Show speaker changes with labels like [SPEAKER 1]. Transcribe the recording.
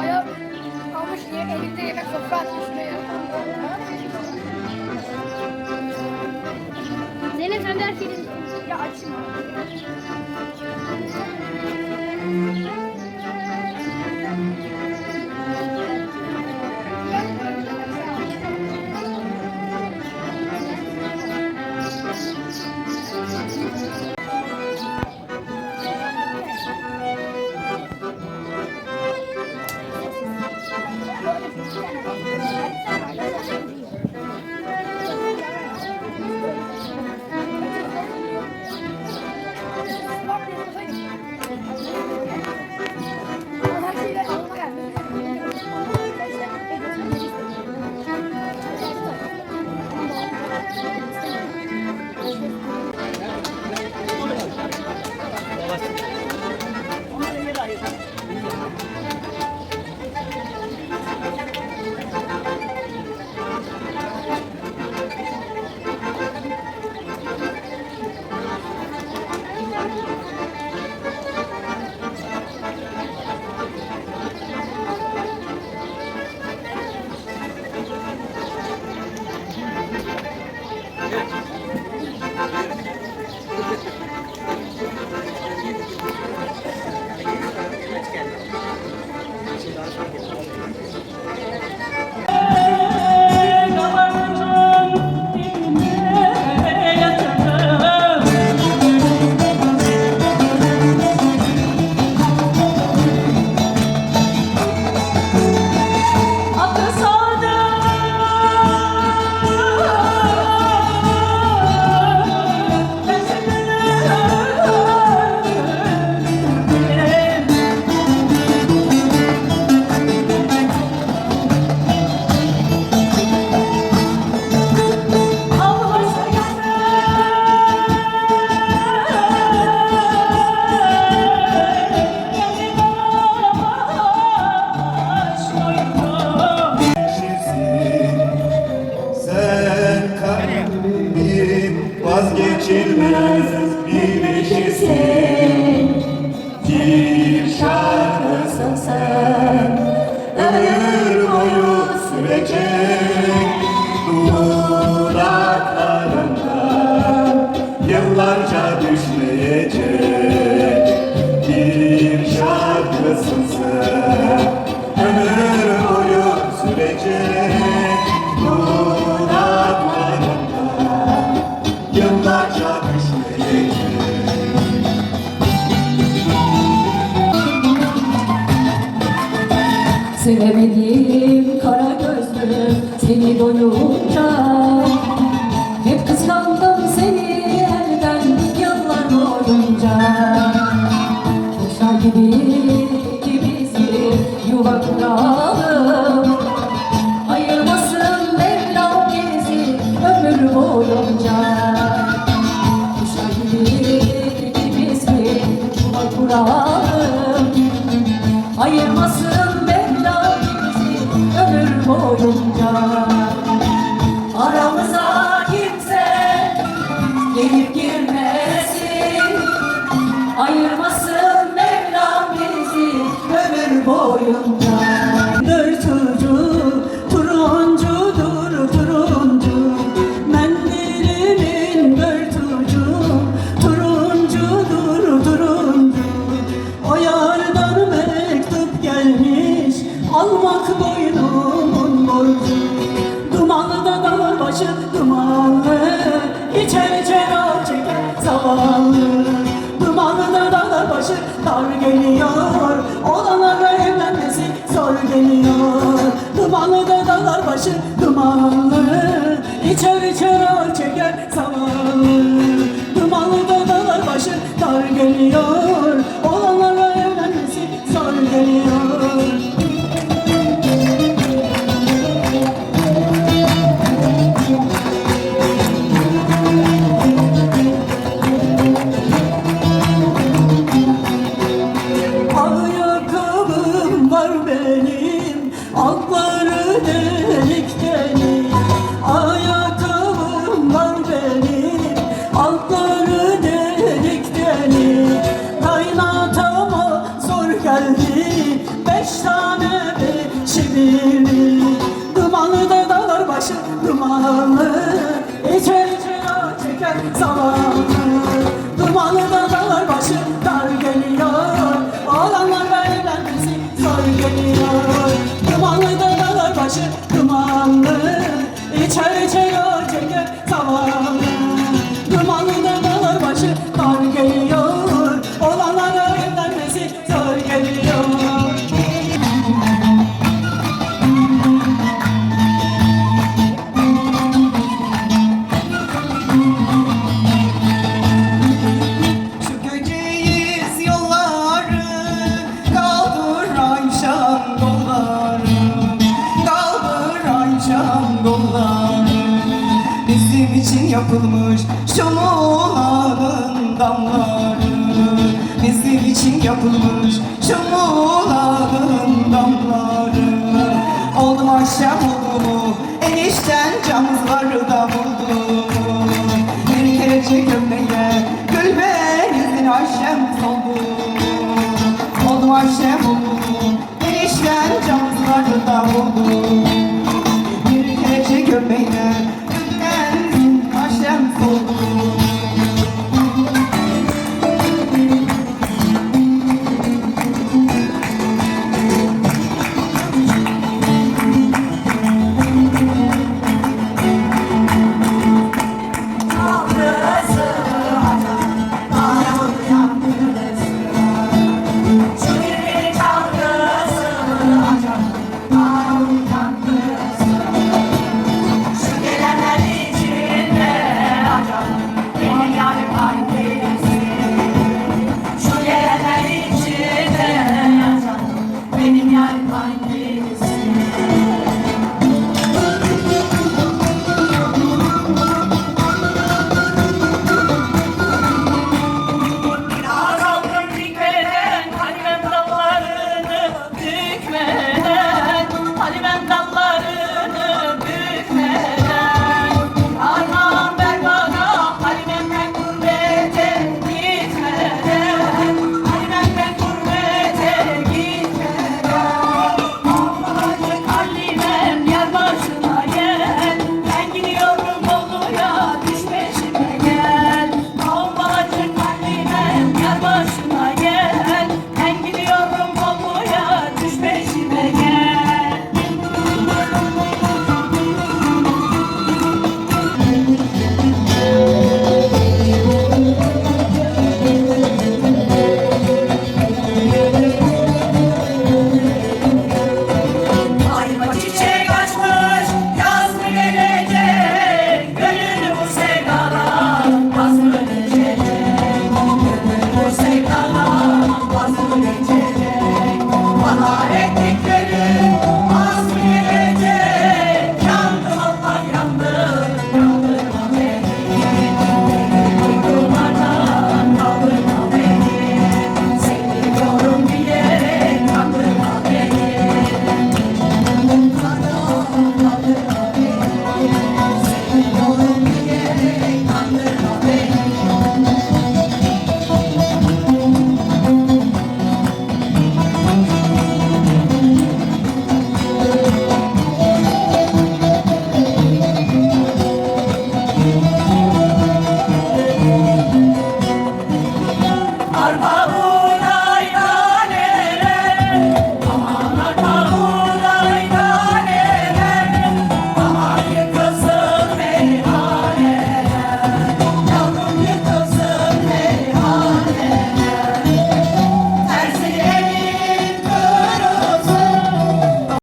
[SPEAKER 1] Ayağı almış diye
[SPEAKER 2] elinde yemek sofra atmış buraya.
[SPEAKER 3] Zeynep sen de. Ya açayım. Vazgeçilmez bir eşisin Bir şarkısın sen. Ömür boyu sürecek. Dudaklarından Yıllarca düşmeyecek. Bir şarkısın sen
[SPEAKER 2] Sevemediğim kara gözlüm seni doyunca Hep kıskandım seni elden yıllar boyunca. Kuşlar gibi ikimizi yuva kuralım zavallı Dumanlı da dağlar başı dar geliyor. Olanlara evlenmesi zor geliyor. Dumanlı da dağlar başı dumanlı İçer içer al çeker zavallı. Dumanlı da dağlar başı dar geliyor Altları delik delik Ayakkabım var benim Kaynatama zor geldi. Beş tane birlik Dumanlı da dağlar başı dumanlı İçer içer çeker zaman Dumanlı da dağlar başı başı dumanlı İçer içer çeker zavallı
[SPEAKER 1] şu muğlanın damları. Oldum Ayşem oldu Enişten camızları da buldu. Bir kerecik öpmeye Gül benizin Ayşem soldu Oldum Ayşem oldu Enişten camızları da buldu